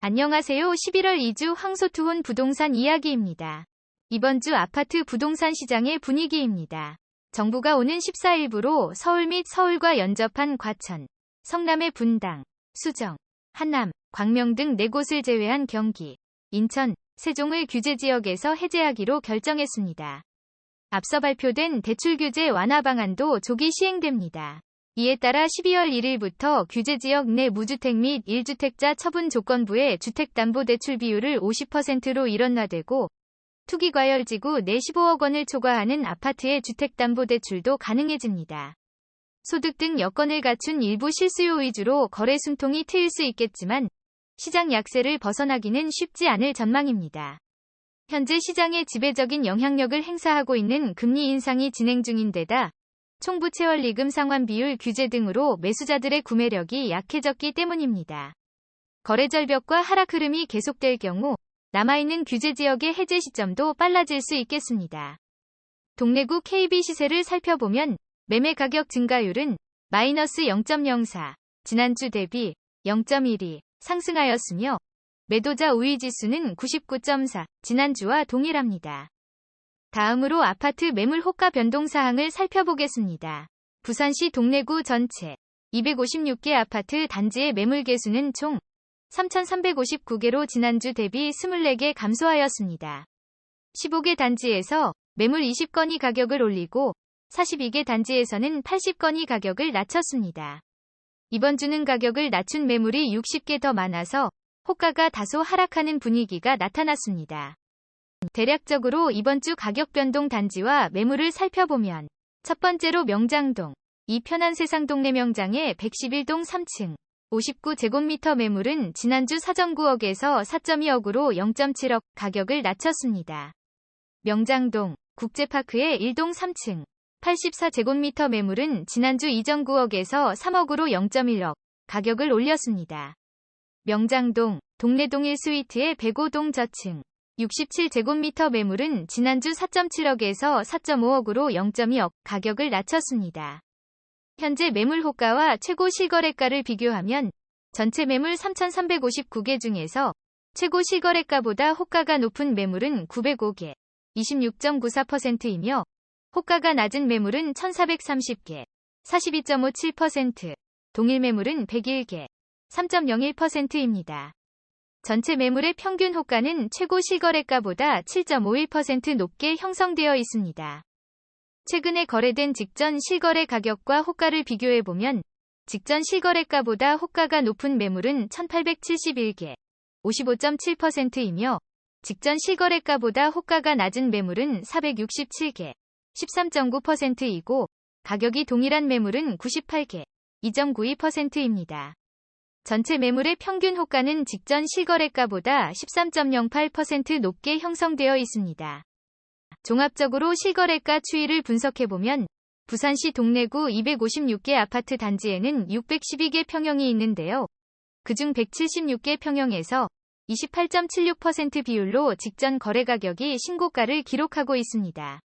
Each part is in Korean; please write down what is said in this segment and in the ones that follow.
안녕하세요. 11월 2주 황소투혼 부동산 이야기입니다. 이번 주 아파트 부동산 시장의 분위기입니다. 정부가 오는 14일부로 서울 및 서울과 연접한 과천, 성남의 분당, 수정, 한남, 광명 등 4곳을 제외한 경기, 인천, 세종을 규제 지역에서 해제하기로 결정했습니다. 앞서 발표된 대출 규제 완화 방안도 조기 시행됩니다. 이에 따라 12월 1일부터 규제지역 내 무주택 및 1주택자 처분 조건부의 주택담보대출 비율을 50%로 일원화되고 투기과열지구 내 15억 원을 초과하는 아파트의 주택담보대출도 가능해집니다. 소득 등 여건을 갖춘 일부 실수요 위주로 거래 숨통이 트일 수 있겠지만 시장 약세를 벗어나기는 쉽지 않을 전망입니다. 현재 시장에 지배적인 영향력을 행사하고 있는 금리 인상이 진행 중인 데다 총부채 원리금 상환 비율 규제 등으로 매수자들의 구매력이 약해졌기 때문입니다. 거래 절벽과 하락 흐름이 계속될 경우 남아있는 규제 지역의 해제 시점도 빨라질 수 있겠습니다. 동래구 KB 시세를 살펴보면 매매 가격 증가율은 마이너스 0.04, 지난주 대비 0.12 상승하였으며 매도자 우위 지수는 99.4, 지난주와 동일합니다. 다음으로 아파트 매물 호가 변동 사항을 살펴보겠습니다. 부산시 동래구 전체 256개 아파트 단지의 매물 개수는 총 3,359개로 지난주 대비 24개 감소하였습니다. 15개 단지에서 매물 20건이 가격을 올리고 42개 단지에서는 80건이 가격을 낮췄습니다. 이번 주는 가격을 낮춘 매물이 60개 더 많아서 호가가 다소 하락하는 분위기가 나타났습니다. 대략적으로 이번 주 가격 변동 단지와 매물을 살펴보면 첫 번째로 명장동, 이 편한 세상 동네 명장의 111동 3층 59제곱미터 매물은 지난주 사전 9억에서 4.2억으로 0.7억 가격을 낮췄습니다. 명장동, 국제파크의 1동 3층 84제곱미터 매물은 지난주 이전 9억에서 3억으로 0.1억 가격을 올렸습니다. 명장동, 동래동 1스위트의 105동 저층 67제곱미터 매물은 지난주 4.7억에서 4.5억으로 0.2억 가격을 낮췄습니다. 현재 매물 호가와 최고 실거래가를 비교하면 전체 매물 3,359개 중에서 최고 실거래가보다 호가가 높은 매물은 905개, 26.94%이며 호가가 낮은 매물은 1,430개, 42.57%, 동일 매물은 101개, 3.01%입니다. 전체 매물의 평균 호가는 최고 실거래가보다 7.51% 높게 형성되어 있습니다. 최근에 거래된 직전 실거래 가격과 호가를 비교해보면 직전 실거래가보다 호가가 높은 매물은 1871개, 55.7%이며 직전 실거래가보다 호가가 낮은 매물은 467개, 13.9%이고 가격이 동일한 매물은 98개, 2.92%입니다. 전체 매물의 평균 호가는 직전 실거래가보다 13.08% 높게 형성되어 있습니다. 종합적으로 실거래가 추이를 분석해보면 부산시 동래구 256개 아파트 단지에는 612개 평형이 있는데요. 그중 176개 평형에서 28.76% 비율로 직전 거래 가격이 신고가를 기록하고 있습니다.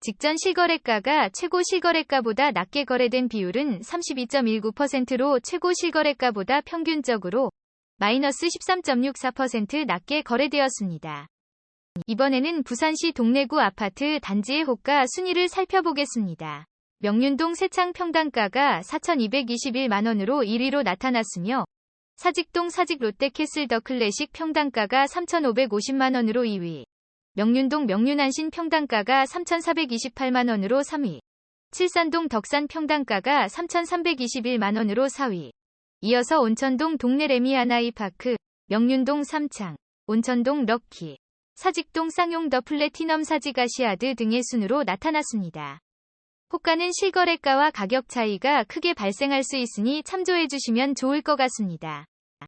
직전 실거래가가 최고 실거래가보다 낮게 거래된 비율은 32.19%로 최고 실거래가보다 평균적으로 마이너스 13.64% 낮게 거래되었습니다. 이번에는 부산시 동래구 아파트 단지의 호가 순위를 살펴보겠습니다. 명륜동 세창 평당가가 4,221만원으로 1위로 나타났으며 사직동 사직 롯데캐슬 더 클래식 평당가가 3,550만원으로 2위, 명륜동 명륜안신 평당가가 3,428만원으로 3위. 칠산동 덕산 평당가가 3,321만원으로 4위. 이어서 온천동 동네 레미아나이파크, 명륜동 삼창, 온천동 럭키, 사직동 쌍용 더 플래티넘 사직아시아드 등의 순으로 나타났습니다. 호가는 실거래가와 가격 차이가 크게 발생할 수 있으니 참조해 주시면 좋을 것 같습니다.